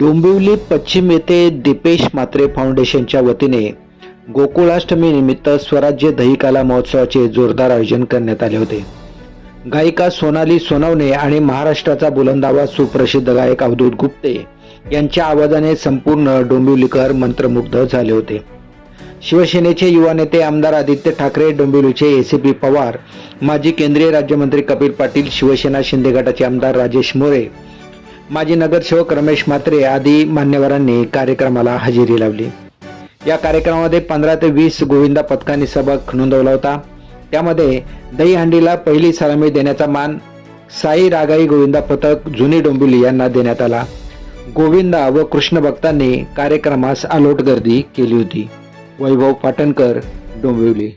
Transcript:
डोंबिवली पश्चिम येथे दीपेश मात्रे फाउंडेशनच्या वतीने गोकुळाष्टमी निमित्त स्वराज्य दहीकाला महोत्सवाचे जोरदार आयोजन करण्यात आले होते. गायिका सोनाली सोनवणे आणि महाराष्ट्राचा बुलंदावा सुप्रसिद्ध गायक अवधूत गुप्ते यांच्या आवाजाने संपूर्ण डोंबिवलीकर मंत्रमुग्ध झाले होते. शिवसेनेचे युवा नेते आमदार आदित्य ठाकरे डोंबिवलीचे एसीपी पवार माजी केंद्रीय राज्यमंत्री कपिल पाटील शिवसेना शिंदे गटाचे आमदार राजेश मोरे माजी नगरसेवक रमेश म्हात्रे आदी मान्यवरांनी कार्यक्रमाला हजेरी लावली. या कार्यक्रमामध्ये पंधरा ते वीस गोविंदा पथकांनी सबक नोंदवला होता. त्यामध्ये दहीहंडीला पहिली सलामी देण्याचा मान साई रागाई गोविंदा पथक जुनी डोंबिवली यांना देण्यात आला. गोविंदा व कृष्ण भक्तांनी कार्यक्रमास अलोट गर्दी केली होती. वैभव पाटणकर डोंबिवली.